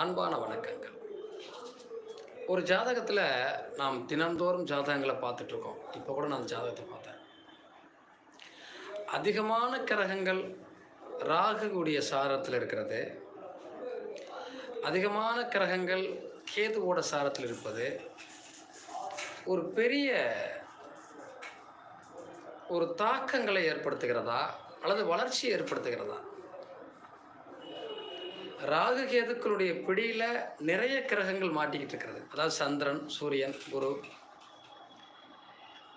அன்பான வணக்கங்கள். ஒரு ஜாதகத்தில் நாம் தினந்தோறும் ஜாதகங்களை பார்த்துட்ருக்கோம் இப்போ கூட நான் அந்த ஜாதகத்தை பார்த்தேன். அதிகமான கிரகங்கள் ராகுடைய சாரத்தில் இருக்கிறது. அதிகமான கிரகங்கள் கேதுவோட சாரத்தில் இருப்பது. ஒரு பெரிய ஒரு தாக்கங்களை ஏற்படுத்துகிறதா? அல்லது வளர்ச்சியை ஏற்படுத்துகிறதா? ராகு கேதுக்களுடைய பிடியில் நிறைய கிரகங்கள் மாட்டிக்கிட்டு இருக்கிறது. அதாவது சந்திரன் சூரியன் குரு.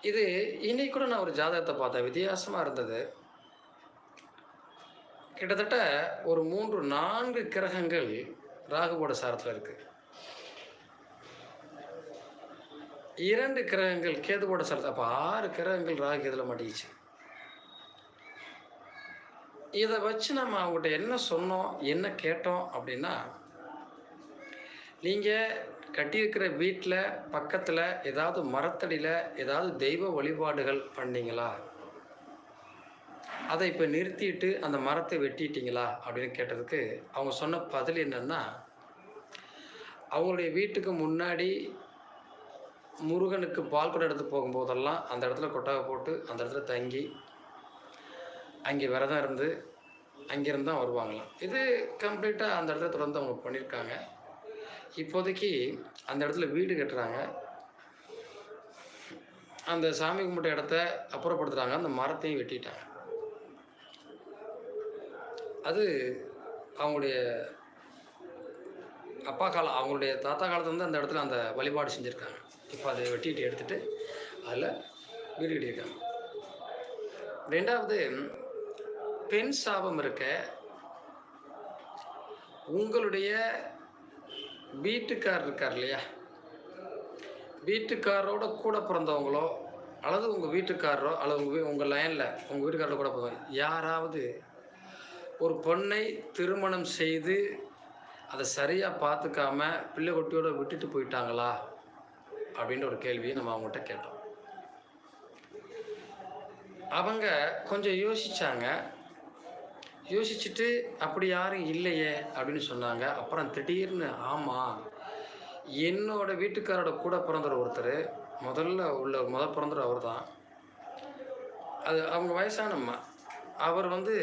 இது இன்னைக்கு கூட நான் ஒரு ஜாதகத்தை பார்த்தேன். வித்தியாசமாக இருந்தது. கிட்டத்தட்ட ஒரு மூன்று நான்கு கிரகங்கள் ராகுவோட சாரத்தில் இருக்கு. இரண்டு கிரகங்கள் கேதுவோட சாரத்தில். அப்போ ஆறு கிரகங்கள் ராகு இதில் மாட்டிக்கிச்சு. இதை வச்சு நம்ம அவங்ககிட்ட என்ன சொன்னோம் என்ன கேட்டோம் அப்படின்னா நீங்கள் கட்டியிருக்கிற வீட்டில் பக்கத்தில் ஏதாவது மரத்தடியில் ஏதாவது தெய்வ வழிபாடுகள் பண்ணீங்களா? அதை இப்போ நிறுத்திட்டு அந்த மரத்தை வெட்டிட்டீங்களா அப்படின்னு கேட்டதுக்கு அவங்க சொன்ன பதில் என்னென்னா அவங்களுடைய வீட்டுக்கு முன்னாடி முருகனுக்கு பால் குடம் எடுத்து போகும்போதெல்லாம் அந்த இடத்துல கொட்டாவை போட்டு அந்த இடத்துல தங்கி அங்கே விரதம் இருந்து அங்கேருந்து தான் வருவாங்களாம். இது கம்ப்ளீட்டாக அந்த இடத்துல தொடர்ந்து அவங்க பண்ணியிருக்காங்க. இப்போதைக்கு அந்த இடத்துல வீடு கட்டுறாங்க. அந்த சாமி கும்பிட்ட இடத்த அப்புறப்படுத்துகிறாங்க அந்த மரத்தையும் வெட்டிட்டாங்க. அது அவங்களுடைய அப்பா காலம் அவங்களுடைய தாத்தா காலத்துல வந்து அந்த இடத்துல அந்த வழிபாடு செஞ்சுருக்காங்க. இப்போ அதை வெட்டிட்டு எடுத்துகிட்டு அதில் வீடு கட்டியிருக்காங்க. ரெண்டாவது பெண் சாபம் இருக்க உங்களுடைய வீட்டுக்கார் இருக்கார் இல்லையா? வீட்டுக்காரரோட கூட பிறந்தவங்களோ அல்லது உங்கள் வீட்டுக்காரரோ அல்லது உங்கள் உங்கள் லைனில் உங்கள் வீட்டுக்காரரோட கூட பிறந்தவங்க யாராவது ஒரு பொண்ணை திருமணம் செய்து அதை சரியாக பார்த்துக்காம பிள்ளை குட்டியோட விட்டுட்டு போயிட்டாங்களா? அப்படின்ற ஒரு கேள்வியை நம்ம அவங்ககிட்ட கேட்டோம். அவங்க கொஞ்சம் யோசித்தாங்க யோசிச்சுட்டு அப்படி யாரும் இல்லையே அப்படின்னு சொன்னாங்க. அப்புறம் திடீர்னு ஆமாம் என்னோட வீட்டுக்காரோட கூட பிறந்தவர் ஒருத்தர். முதல்ல உள்ள முத பிறந்தவர் அவர் தான் அது அவங்க வயசானம்மா. அவர் வந்து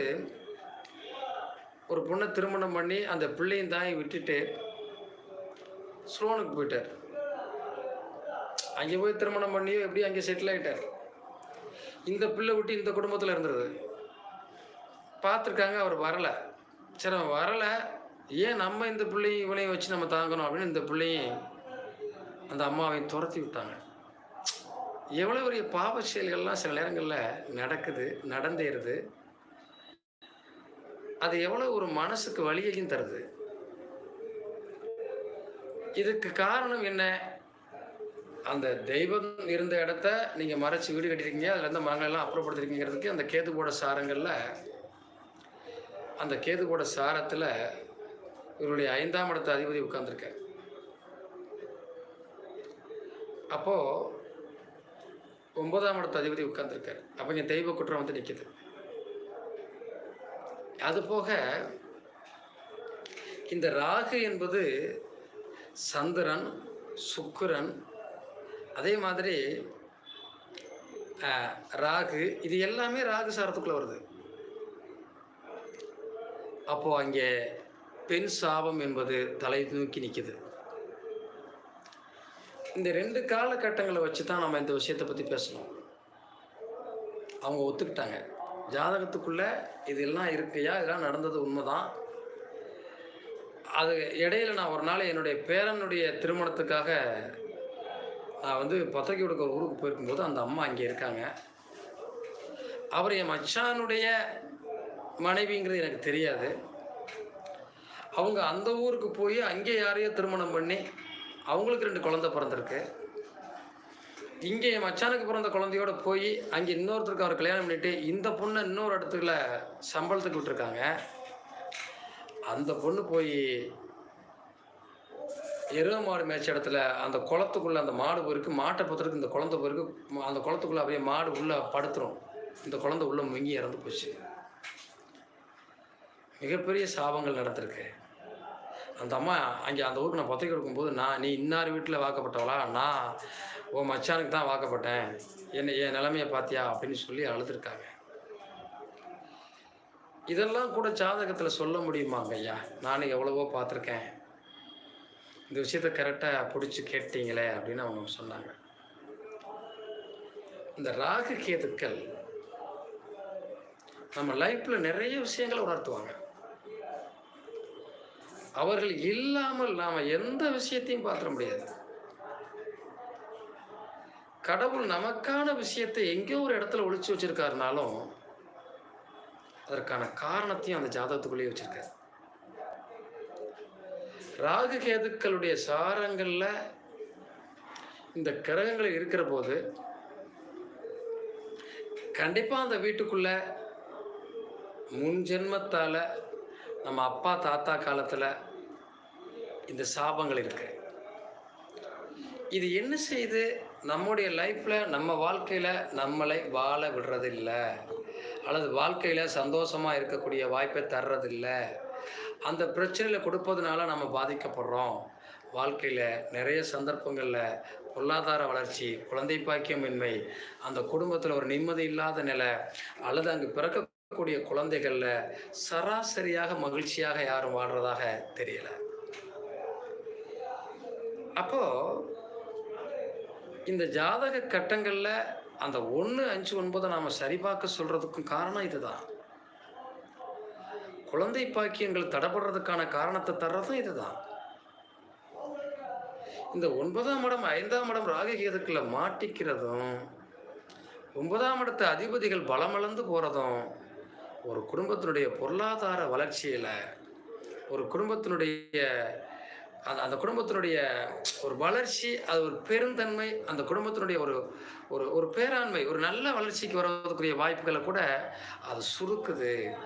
ஒரு பொண்ணை திருமணம் பண்ணி அந்த பிள்ளையும் தாயை விட்டுட்டு ஸ்லோனுக்கு போயிட்டார். அங்கே போய் திருமணம் பண்ணியோ எப்படி அங்கே செட்டில் ஆகிட்டார் இந்த பிள்ளை விட்டு இந்த குடும்பத்தில் இருந்தது பார்த்துருக்காங்க அவர் வரலை. சரி அவன் வரலை. ஏன் நம்ம இந்த பிள்ளையும் இவனையும் வச்சு நம்ம தாங்கணும் அப்படின்னு இந்த பிள்ளையும் அந்த அம்மாவையும் துரத்தி விட்டாங்க. எவ்வளோ பெரிய பாவ செயல்கள்லாம் சில நேரங்களில் நடக்குது நடந்தேறுது அது எவ்வளோ ஒரு மனசுக்கு வழியையும் தருது. இதுக்கு காரணம் என்ன? அந்த தெய்வம் இருந்த இடத்த நீங்கள் மறைச்சி வீடு கட்டியிருக்கீங்க அதில் இருந்த மரங்களெல்லாம் அப்புறப்படுத்திருக்கீங்கிறதுக்கு அந்த கேதுகோட சாரங்களில் அந்த கேதுகோட சாரத்தில் இவருடைய ஐந்தாம் இடத்த அதிபதி உட்கார்ந்துருக்கார். அப்போது ஒன்பதாம் இடத்த அதிபதி உட்காந்துருக்கார் அப்போ இங்கே தெய்வ குற்றம் வந்து நிற்கிது அதுபோக இந்த ராகு என்பது சந்திரன் சுக்கிரன் அதே மாதிரி ராகு இது எல்லாமே ராகு சாரத்துக்குள்ளே வருது. அப்போ அங்கே பெண் சாபம் என்பது தலை தூக்கி நிற்கிது இந்த ரெண்டு காலகட்டங்களை வச்சு தான் நம்ம இந்த விஷயத்தை பற்றி பேசணும். அவங்க ஒத்துக்கிட்டாங்க. ஜாதகத்துக்குள்ளே இதெல்லாம் இருக்கையா? இதெல்லாம் நடந்தது உண்மைதான். அது இடையில நான் ஒரு நாள் என்னுடைய பேரனுடைய திருமணத்துக்காக நான் வந்து பத்திரிக்கை கொடுக்க ஒரு ஊருக்கு போயிருக்கும்போது அந்த அம்மா அங்கே இருக்காங்க. அவர் என் மச்சானுடைய மனைவிங்கிறது எனக்கு தெரியாது. அவங்க அந்த ஊருக்கு போய் அங்கே யாரையோ திருமணம் பண்ணி அவங்களுக்கு ரெண்டு குழந்தை பிறந்திருக்கு. இங்கே என் மச்சானுக்கு பிறந்த குழந்தையோட போய் அங்கே இன்னொருத்தருக்கு அவர் கல்யாணம் பண்ணிட்டு இந்த பொண்ணை இன்னொரு இடத்துல சம்பளத்துக்கு விட்டுருக்காங்க. அந்த பொண்ணு போய் எருவ மாடு மேய்ச்ச இடத்துல அந்த குளத்துக்குள்ளே அந்த மாடு போயிருக்கு. மாட்டை பொறுத்தருக்கு இந்த குழந்தை போயிருக்கு. அந்த குளத்துக்குள்ளே அப்படியே மாடு உள்ளே படுத்துரும். இந்த குழந்தை உள்ளே முங்கி இறந்து போச்சு. மிகப்பெரிய சாபங்கள் நடந்திருக்கு. அந்த அம்மா அங்கே அந்த ஊருக்கு நான் பத்திரிக்கை கொடுக்கும்போது நான் நீ இன்னார் வீட்டில் வாக்கப்பட்டவளா? நான் உன் மச்சானுக்கு தான் வாக்கப்பட்டேன். என்ன என் நிலைமையை பார்த்தியா அப்படின்னு சொல்லி அழுதுருக்காங்க. இதெல்லாம் கூட ஜாதகத்தில் சொல்ல முடியுமாங்க ஐயா? நானும் எவ்வளவோ பார்த்துருக்கேன் இந்த விஷயத்த கரெக்டாக பிடிச்சி கேட்டீங்களே அப்படின்னு அவங்க சொன்னாங்க. இந்த ராகு கேதுக்கள் நம்ம லைஃப்பில் நிறைய விஷயங்களை உணர்த்துவாங்க. அவர்கள் இல்லாமல் நாம் எந்த விஷயத்தையும் பார்த்துட முடியாது. கடவுள் நமக்கான விஷயத்தை எங்கேயோ ஒரு இடத்துல ஒழிச்சு வச்சிருக்காருனாலும் அதற்கான காரணத்தையும் அந்த ஜாதகத்துக்குள்ளேயே வச்சிருக்காரு. ராகு கேதுக்களுடைய சாரங்களில் இந்த கிரகங்கள் இருக்கிற போது கண்டிப்பாக அந்த வீட்டுக்குள்ள முன் ஜென்மத்தால் நம்ம அப்பா தாத்தா காலத்தில் இந்த சாபங்கள் இருக்கு. இது என்ன செய்து நம்முடைய லைஃப்பில் நம்ம வாழ்க்கையில் நம்மளை வாழ விடுறதில்லை. அல்லது வாழ்க்கையில் சந்தோஷமாக இருக்கக்கூடிய வாய்ப்பை தர்றதில்லை. அந்த பிரச்சனையில் கொடுப்பதுனால நம்ம பாதிக்கப்படுறோம். வாழ்க்கையில் நிறைய சந்தர்ப்பங்களில் பொருளாதார வளர்ச்சி குழந்தை பாக்கியமின்மை அந்த குடும்பத்தில் ஒரு நிம்மதி இல்லாத நிலை அல்லது அங்கு பிறக்கக்கூடிய குழந்தைகள்ல சராசரியாக மகிழ்ச்சியாக யாரும் வாழ்றதாக தெரியல. அப்போ இந்த ஜாதக கட்டங்களில் அந்த ஒன்று அஞ்சு ஒன்பதை நாம் சரிபார்க்க சொல்றதுக்கும் காரணம் இதுதான். குழந்தை பாக்கியங்கள் தடைபடுறதுக்கான காரணத்தை தர்றதும் இதுதான். இந்த ஒன்பதாம் இடம் ஐந்தாம் இடம் ராககேதுக்குள்ள மாட்டிக்கிறதும் ஒன்பதாம் இடத்து அதிபதிகள் பலமிழந்து போகிறதும் ஒரு குடும்பத்தினுடைய பொருளாதார வளர்ச்சியில் ஒரு குடும்பத்தினுடைய அந்த அந்த குடும்பத்தினுடைய ஒரு வளர்ச்சி அது ஒரு பெருந்தன்மை அந்த குடும்பத்தினுடைய ஒரு ஒரு ஒரு பேராண்மை ஒரு நல்ல வளர்ச்சிக்கு வரதுக்குரிய வாய்ப்புகளை கூட அது சுருக்குது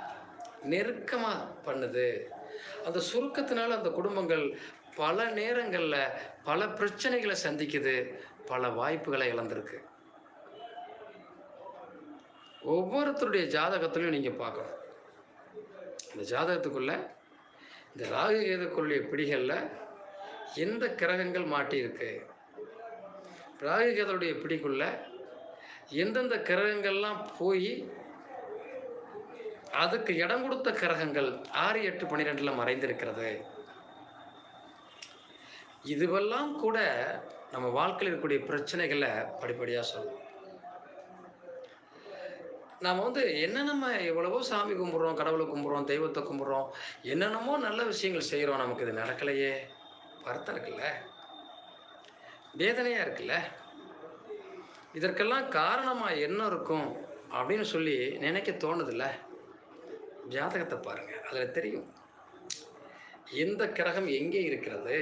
நெருக்கமாக பண்ணுது. அந்த சுருக்கத்தினால அந்த குடும்பங்கள் பல நேரங்களில் பல பிரச்சனைகளை சந்திக்குது பல வாய்ப்புகளை இழந்திருக்கு. ஒவ்வொருத்தருடைய ஜாதகத்திலையும் நீங்கள் பார்க்கணும். இந்த ஜாதகத்துக்குள்ள இந்த ராகு கேதுக்குள்ளுடைய பிடிகளில் எந்த கிரகங்கள் மாட்டியிருக்கு? ராகு கேதுடைய பிடிக்குள்ள எந்தெந்த கிரகங்கள்லாம் போய் அதுக்கு இடம் கொடுத்த கிரகங்கள் ஆறு எட்டு பன்னிரெண்டில் மறைந்திருக்கிறது. இதுவெல்லாம் கூட நம்ம வாழ்க்கையில் இருக்கக்கூடிய பிரச்சனைகளை படிப்படியாக சொல்லணும் நாம் வந்து என்னென்ன நம்ம எவ்வளவோ சாமி கும்பிட்றோம் கடவுளை கும்பிட்றோம் தெய்வத்தை கும்பிட்றோம் என்னென்னமோ நல்ல விஷயங்கள் செய்கிறோம் நமக்கு இது நடக்கலையே. வருத்தம் இருக்குல்ல? வேதனையாக இருக்குல்ல? இதற்கெல்லாம் காரணமாக என்ன இருக்கும் அப்படின்னு சொல்லி நினைக்க தோணுதில்ல? ஜாதகத்தை பாருங்கள் அதில் தெரியும். எந்த கிரகம் எங்கே இருக்கிறது?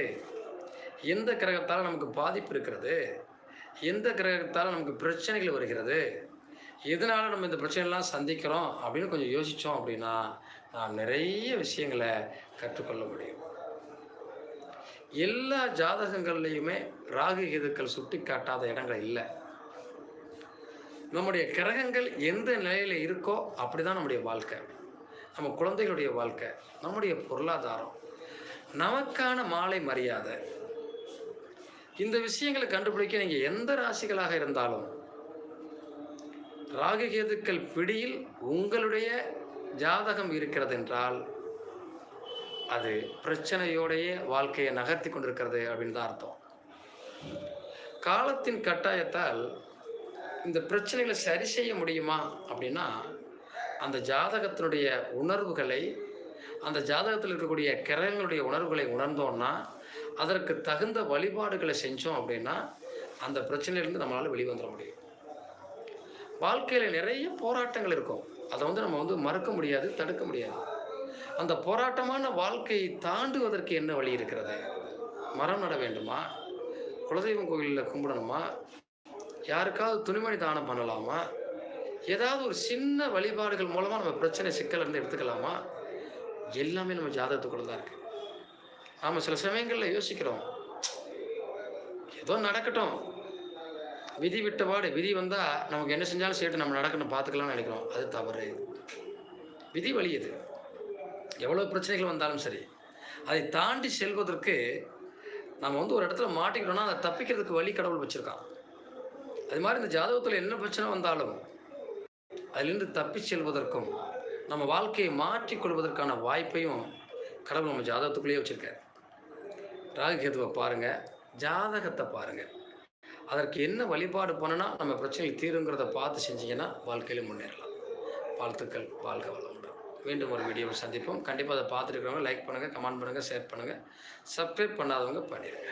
எந்த கிரகத்தால் நமக்கு பாதிப்பு இருக்கிறது? எந்த கிரகத்தால் நமக்கு பிரச்சனைகள் வருகிறது? எதனால் நம்ம இந்த பிரச்சனைலாம் சந்திக்கிறோம் அப்படின்னு கொஞ்சம் யோசித்தோம் அப்படின்னா நாம் நிறைய விஷயங்களை கற்றுக்கொள்ள முடியும். எல்லா ஜாதகங்கள்லையுமே ராகு கேதுக்கள் சுட்டி காட்டாத இடங்கள் இல்லை. நம்முடைய கிரகங்கள் எந்த நிலையில் இருக்கோ அப்படி தான் நம்முடைய வாழ்க்கை. நம்ம குழந்தைகளுடைய வாழ்க்கை நம்முடைய பொருளாதாரம் நமக்கான மாலை மரியாதை. இந்த விஷயங்களை கண்டுபிடிக்க நீங்கள் எந்த ராசிகளாக இருந்தாலும் ராகுகேதுக்கள் பிடியில் உங்களுடைய ஜாதகம் இருக்கிறது என்றால் அது பிரச்சனையோடைய வாழ்க்கையை நகர்த்தி கொண்டிருக்கிறது அப்படின்னு தான் அர்த்தம். காலத்தின் கட்டாயத்தால் இந்த பிரச்சனைகளை சரி செய்ய முடியுமா அப்படின்னா அந்த ஜாதகத்தினுடைய உணர்வுகளை அந்த ஜாதகத்தில் இருக்கக்கூடிய கிரகங்களுடைய உணர்வுகளை உணர்ந்தோம்னா அதற்கு தகுந்த வழிபாடுகளை செஞ்சோம் அப்படின்னா அந்த பிரச்சனையிலேருந்து நம்மளால் வெளிவந்துட முடியும். வாழ்க்கையில் நிறைய போராட்டங்கள் இருக்கும். அதை வந்து நம்ம வந்து மறக்க முடியாது தடுக்க முடியாது. அந்த போராட்டமான வாழ்க்கையை தாண்டுவதற்கு என்ன வழி இருக்கிறது? மரம் நட வேண்டுமா? குலதெய்வம் கோயிலில் கும்பிடணுமா? யாருக்காவது துணிமணி தானம் பண்ணலாமா? ஏதாவது ஒரு சின்ன வழிபாடுகள் மூலமாக நம்ம பிரச்சனை சிக்கல் இருந்து எடுத்துக்கலாமா? எல்லாமே நம்ம ஜாதகத்துக்குள்ள தான் இருக்குது நாம் சில சமயங்களில் யோசிக்கிறோம். ஏதோ நடக்கட்டும். விதி விட்டபாடு விதி வந்தால் நமக்கு என்ன செஞ்சாலும் சரி நம்ம நடக்கணும் பார்த்துக்கலாம்னு நினைக்கிறோம். அது தவறு. விதி வழி இது எவ்வளோ பிரச்சனைகள் வந்தாலும் சரி அதை தாண்டி செல்வதற்கு நம்ம வந்து ஒரு இடத்துல மாட்டிக்கிட்டோம்னா அதை தப்பிக்கிறதுக்கு வழி கடவுள் வச்சுருக்கான். அது மாதிரி இந்த ஜாதகத்தில் என்ன பிரச்சனை வந்தாலும் அதிலிருந்து தப்பி செல்வதற்கும் நம்ம வாழ்க்கையை மாற்றிக்கொள்வதற்கான வாய்ப்பையும் கடவுள் நம்ம ஜாதகத்துக்குள்ளேயே வச்சுருக்கார். ராகுகேதுவை பாருங்கள் ஜாதகத்தை பாருங்கள் அதற்கு என்ன வழிபாடு பண்ணனா நம்ம பிரச்சனைகள் தீருங்கிறத பார்த்து செஞ்சீங்கன்னா வாழ்க்கையில் முன்னேறலாம். வாழ்த்துக்கள் வாழ்க வளமுடன். மீண்டும் ஒரு வீடியோவில் சந்திப்போம். கண்டிப்பாக அதை பார்த்துட்டு லைக் பண்ணுங்கள் கமெண்ட் பண்ணுங்கள் ஷேர் பண்ணுங்கள் சப்ஸ்கிரைப் பண்ணாதவங்க பண்ணிடுங்க.